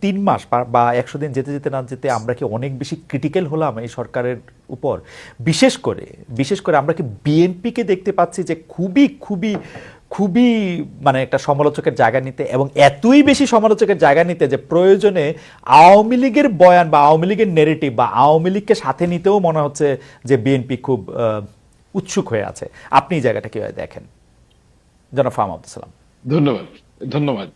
তিন মাস বা- একশো দিন যেতে যেতে না যেতে আমরা কি অনেক বেশি ক্রিটিক্যাল হলাম এই সরকারের উপর? বিশেষ করে বিশেষ করে আমরা কি বিএনপিকে দেখতে পাচ্ছি যে খুবই খুবই খুবই মানে একটা সমালোচকের জায়গা নিতে এবং এতই বেশি সমালোচকের জায়গা নিতে যে প্রয়োজনে আওয়ামী লীগের বয়ান বা আওয়ামী লীগের নেরেটিভ বা আওয়ামী লীগকে সাথে নিতেও মনে হচ্ছে যে বিএনপি খুব উৎসুক হয়ে আছে। আপনি এই জায়গাটা কীভাবে দেখেন? জনাব ফাহম আব্দুল সালাম। ধন্যবাদ ধন্যবাদ।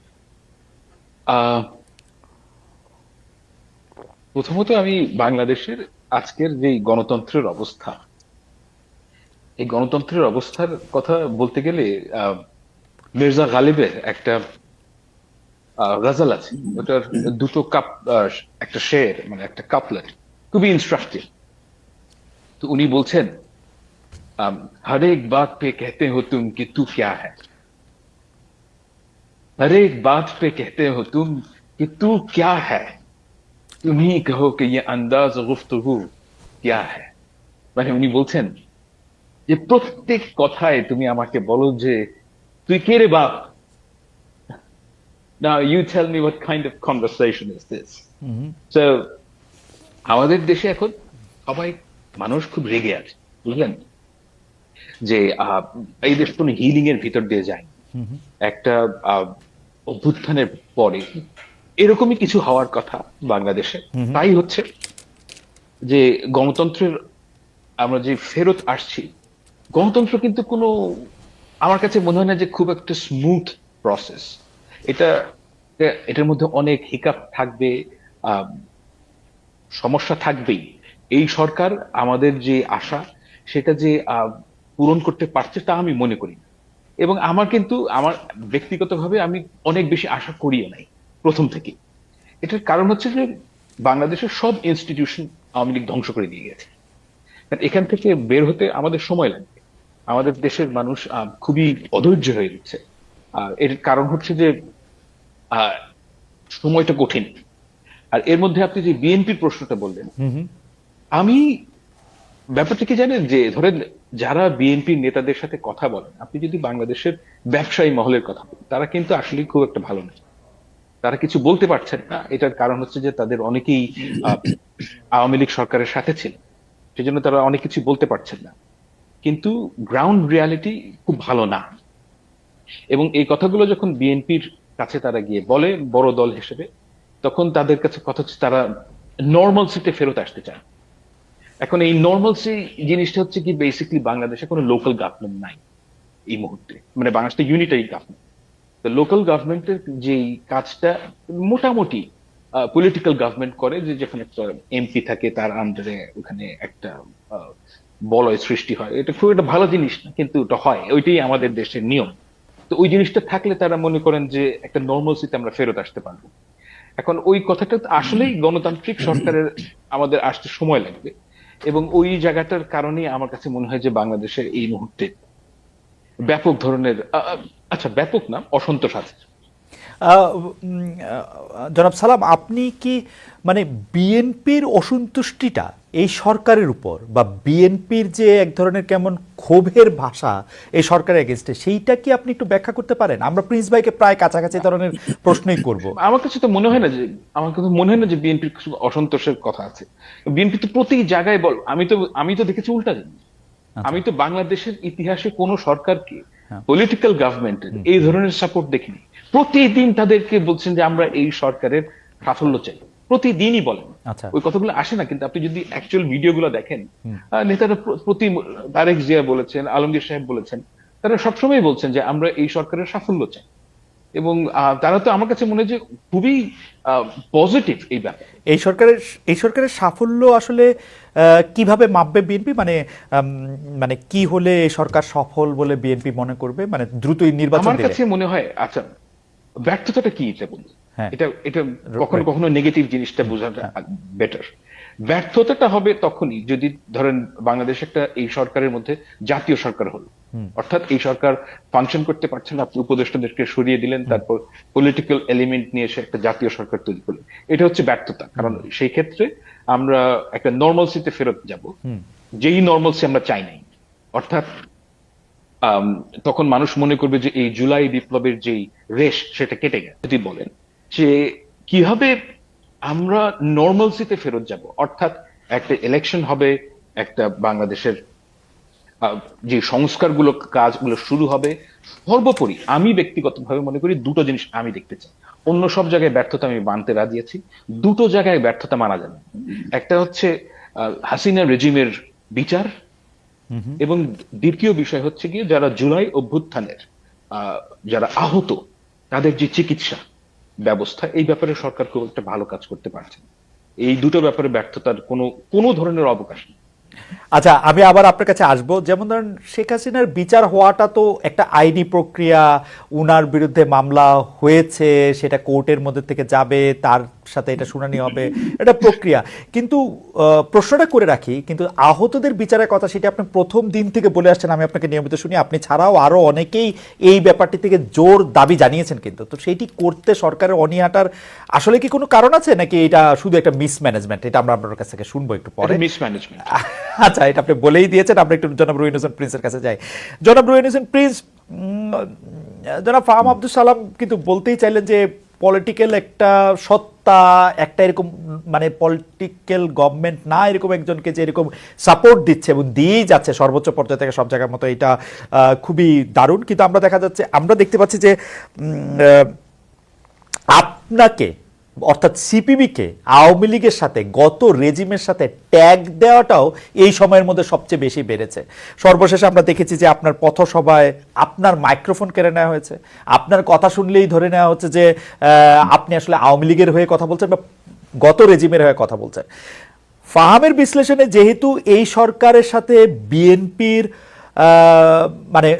প্রথমত আমি বাংলাদেশের আজকের যে গণতন্ত্রের অবস্থা, এই গণতন্ত্রের অবস্থার কথা বলতে গেলে মির্জা গালিবের একটা গজাল আছে। ওটার দুটো কাপ একটা শের মানে একটা কাপলেট খুবই ইনস্ট্রাকটিভ তো উনি বলছেন হরেক এক বাত পে কেহতে হো তুম কি তু ক্যা হ্যাঁ হরেক বাদ বাত পে কেহতে হো তুম কি তু ক্যা হ্যাঁ तुम ही कहो कि ये अंदाज गुफ्तगू क्या है মানে উনি বলছেন যে প্রত্যেক কথায় তুমি আমাকে বলো যে তুই কে রে বাপ Now you tell me what kind of conversation is this? So আমাদের দেশে এখন সবাই মানুষ খুব রেগে আছে বুঝলেন যে আহ, এই দেশ কোন হিলিং এর ভিতর দিয়ে যায় একটা আহ, অভ্যুত্থানের পরে এরকমই কিছু হওয়ার কথা বাংলাদেশে। তাই হচ্ছে যে গণতন্ত্রের আমরা যে ফেরত আসছি গণতন্ত্র কিন্তু কোনো আমার কাছে মনে হয় না যে খুব একটা স্মুথ প্রসেস এটা এটা- এটার মধ্যে অনেক হিকাপ থাকবে আহ, সমস্যা থাকবেই। এই সরকার আমাদের যে আশা সেটা যে পূরণ করতে পারছে তা আমি মনে করি এবং আমার কিন্তু আমার ব্যক্তিগতভাবে আমি অনেক বেশি আশা করিও নাই। প্রথম থেকে এটার কারণ হচ্ছে যে বাংলাদেশের সব ইনস্টিটিউশন আওয়ামী লীগ ধ্বংস করে দিয়ে গেছে। এখান থেকে বের হতে আমাদের সময় লাগবে। আমাদের দেশের মানুষ খুবই অধৈর্য হয়ে যাচ্ছে আর এর কারণ হচ্ছে যে আহ, সময়টা কঠিন। আর এর মধ্যে আপনি যে বিএনপির প্রশ্নটা বললেন আমি ব্যাপারটা কি জানেন যে ধরেন যারা বিএনপির নেতাদের সাথে কথা বলেন আপনি যদি বাংলাদেশের ব্যবসায়ী মহলের কথা বলেন তারা কিন্তু আসলে খুব একটা ভালো না। তারা কিছু বলতে পারছেন না। এটার কারণ হচ্ছে যে তাদের অনেকেই আওয়ামী লীগ সরকারের সাথে ছিলেন সেজন্য তারা অনেক কিছু বলতে পারছেন না। কিন্তু গ্রাউন্ড রিয়ালিটি খুব ভালো না। এবং এই কথাগুলো যখন বিএনপির কাছে তারা গিয়ে বলে বড় দল হিসেবে তখন তাদের কাছে কথা হচ্ছে তারা নর্মাল সিটে ফেরত আসতে চায়। এখন এই নর্মালসি জিনিসটা হচ্ছে কি বেসিকলি বাংলাদেশে কোনো লোকাল গভর্নমেন্ট নাই এই মুহূর্তে। মানে বাংলাদেশটা ইউনিটারি গভর্নমেন্ট লোকাল গভর্নমেন্টের যেই কাজটা মোটামুটি পলিটিক্যাল গভর্নমেন্ট করে যে যেখানে একটা এমপি থাকে তার আন্ডারে ওখানে একটা বলয় সৃষ্টি হয়। এটা খুব একটা ভালো জিনিস না, কিন্তু ওটা হয়। ওইটাই আমাদের দেশের নিয়ম। তো ওই জিনিসটা থাকলে তারা মনে করেন যে একটা নর্মালসিতে আমরা ফেরত আসতে পারব। এখন ওই কথাটা আসলেই গণতান্ত্রিক সরকারের আমাদের আসতে সময় লাগবে। এবং ওই জায়গাটার কারণে আমার কাছে মনে হয় যে বাংলাদেশের এই মুহূর্তে ব্যাপক ধরনের আচ্ছা ব্যাপক না অসন্তোষ আছে। জনাব সালাম আপনি কি মানে বিএনপির অসন্তুষ্টিটা এই সরকারের উপর বা বিএনপির যে এক ধরনের কেমন ক্ষোভের ভাষা এই সরকারের এগেনস্টে সেইটা কি আপনি একটু ব্যাখ্যা করতে পারেন? আমরা প্রিন্স ভাইকে প্রায় কাছাকাছি ধরনের প্রশ্নই করব। আমার কাছে তো মনে হয় না যে আমার কাছে মনে হয় না যে বিএনপির কিছু অসন্তোষের কথা আছে। বিএনপি তো প্রতি জায়গায় বল আমি তো আমি তো দেখেছি উল্টা জিনিস আমি তো বাংলাদেশের ইতিহাসে কোন সরকারকে। পলিটিক্যাল গভর্নমেন্ট এই ধরনের সাপোর্ট দেখিনি। প্রতিদিন তাদেরকে বলছেন যে আমরা এই সরকারের সাফল্য চাই। প্রতিদিনই বলেন। আচ্ছা। ওই কথাগুলো আসে না কিন্তু আপনি যদি অ্যাকচুয়াল ভিডিওগুলো দেখেন নেতারা প্রতি তারেক জিয়া বলেছেন আলমগীর সাহেব বলেছেন তারা সবসময় বলছেন যে আমরা এই সরকারের সাফল্য চাই। এবং তারা তো আমার কাছে মনে হয় যে খুবই পজিটিভ এই ব্যাপারে। এই সরকারের এই সরকারের সাফল্য আসলে আহ, কীভাবে মাপবে বিএনপি? মানে মানে কি হলে এই সরকার সফল বলে বিএনপি মনে করবে? মানে দ্রুতই নির্বাচন আমার কাছে মনে হয় আচ্ছা ব্যর্থতাটা কি এটা বলুন? হ্যাঁ। এটা এটা কখনো কখনো নেগেটিভ জিনিসটা বোঝাটা বেটার ব্যর্থতাটা হবে তখনই যদি ধরেন বাংলাদেশ একটা এই সরকারের মধ্যে জাতীয় সরকার হলো। অর্থাৎ এই সরকার ফাংশন করতে পারছে না আপনি উপদেষ্টাদেরকে সরিয়ে দিলেন তারপর পলিটিক্যাল এলিমেন্ট নিয়ে এসে একটা জাতীয় সরকার তৈরি করলেন। এটা হচ্ছে ব্যর্থতা। কারণ সেই ক্ষেত্রে আমরা একটা নর্মালসিতে ফেরত যাব। যেই নর্মালসি আমরা চাই নাই। অর্থাৎ তখন মানুষ মনে করবে যে এই জুলাই বিপ্লবের যেই রেশ সেটা কেটে গেছে। যদি বলেন যে কীভাবে আমরা নর্মালসিতে ফেরত যাব। অর্থাৎ একটা ইলেকশন হবে একটা বাংলাদেশের যে সংস্কারগুলো কাজগুলো শুরু হবে সর্বোপরি আমি ব্যক্তিগতভাবে মনে করি দুটো জিনিস আমি দেখতে চাই। অন্য সব জায়গায় ব্যর্থতা আমি মানতে রাজি আছি। দুটো জায়গায় ব্যর্থতা মানা যাবে। একটা হচ্ছে হাসিনা রেজিমের বিচার এবং দ্বিতীয় বিষয় হচ্ছে গিয়ে যারা জুলাই অভ্যুত্থানের আহ, যারা আহত তাদের যে চিকিৎসা ব্যবস্থা, এই ব্যাপারে সরকার খুব একটা ভালো কাজ করতে পারছে এই দুটো ব্যাপারে ব্যর্থতার কোনো কোনো ধরনের অবকাশ নেই। আচ্ছা আমি আবার আপনার কাছে আসব। যেমন ধরেন শেখ হাসিনার বিচার হওয়াটা তো একটা আইনি প্রক্রিয়া, উনার বিরুদ্ধে মামলা হয়েছে, সেটা কোর্টের মধ্যে থেকে যাবে, তার সাথে এটা শুনানি হবে এটা প্রক্রিয়া। কিন্তু প্রশ্নটা করে রাখি কিন্তু আহতদের বিচারের কথা সেটা আপনি প্রথম দিন থেকে বলে আসছেন আমি আপনাকে নিয়মিত শুনি আপনি ছাড়াও আরও অনেকেই এই ব্যাপারটি থেকে জোর দাবি জানিয়েছেন কিন্তু। তো সেইটি করতে সরকারের অনীহাটার আসলে কি কোনো কারণ আছে নাকি এটা শুধু একটা মিসম্যানেজমেন্ট এটা আমরা আপনার কাছ থেকে শুনব একটু পরে। মিসম্যানেজমেন্ট আচ্ছা এটা আপনি বলেই দিয়েছেন আমরা একটু জনাব রুইন হোসেন প্রিন্সের কাছে যাই। জনাব রুইন হোসেন প্রিন্স জনাব ফাহাম আব্দুল সালাম কিন্তু বলতেই চাইলেন যে পলিটিক্যাল একটা সত্তা একটা এরকম মানে পলিটিক্যাল গভর্নমেন্ট না, এরকম একজনকে যে এরকম সাপোর্ট দিচ্ছে এবং দিয়েই যাচ্ছে সর্বোচ্চ পর্যায়ে থেকে সব জায়গার মতো, এটা খুবই দারুণ। কিন্তু আমরা দেখা যাচ্ছে, আমরা দেখতে পাচ্ছি যে আপনাকে অর্থাৎ সিপিবিকে আওয়ামী লীগের সাথে, গত রেজিমের সাথে ট্যাগ দেওয়াটাও এই সময়ের মধ্যে সবচেয়ে বেশি বেড়েছে। সর্বশেষে আমরা দেখেছি যে আপনার পথসভায় আপনার মাইক্রোফোন কেড়ে নেওয়া হয়েছে। আপনার কথা শুনলেই ধরে নেওয়া হচ্ছে যে আপনি আসলে আওয়ামী লীগের হয়ে কথা বলছেন বা গত রেজিমের হয়ে কথা বলছেন। ফাহামের বিশ্লেষণে যেহেতু এই সরকারের সাথে বিএনপির মানে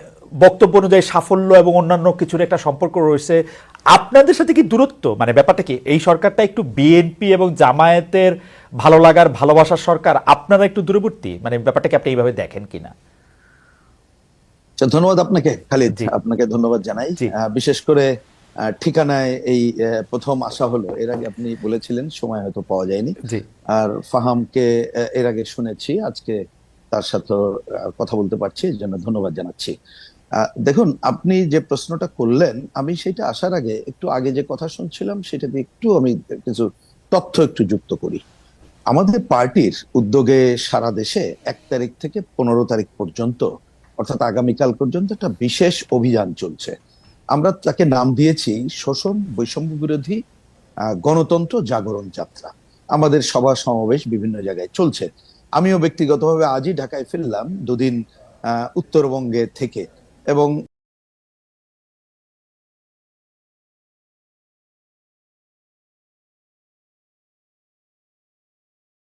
বক্তব্য অনুযায়ী সাফল্য এবং অন্যান্য কিছুর একটা সম্পর্ক রয়েছে আপনাদের সাথে কি দূরত্ব? মানে ব্যাপারটা কি এই সরকারটা একটু বিএনপি এবং জামায়াতের ভালো লাগার ভালোবাসার সরকার আপনারা একটু দূরবর্তী? মানে ব্যাপারটাকে আপনি এইভাবে দেখেন কিনা? আচ্ছা, ধন্যবাদ আপনাকে খালিদ। জি। আপনাকে ধন্যবাদ জানাই। বিশেষ করে ঠিকানায় এই প্রথম আসা হলো। এর আগে আপনি বলেছিলেন সময় হয়তো পাওয়া যায়নি। জি। আর ফাহামকে এর আগে শুনেছি আজকে তার সাথে কথা বলতে পারছি এই জন্য ধন্যবাদ জানাচ্ছি। দেখুন, আপনি যে প্রশ্নটা করলেন, আমি সেটা আসার আগে একটু আগে যে কথা শুনছিলাম, সেটা দিয়ে একটু আমি কিছু তথ্য একটু যুক্ত করি। আমাদের পার্টির উদ্যোগে সারা দেশে এক তারিখ থেকে পনেরো তারিখ পর্যন্ত, অর্থাৎ আগামীকাল পর্যন্ত একটা বিশেষ অভিযান চলছে। আমরা তাকে নাম দিয়েছি শোষণ বৈষম্য বিরোধী গণতন্ত্র জাগরণ যাত্রা। আমাদের সভা সমাবেশ বিভিন্ন জায়গায় চলছে। আমিও ব্যক্তিগতভাবে আজই ঢাকায় ফিরলাম দুদিন উত্তরবঙ্গে থেকে। এবং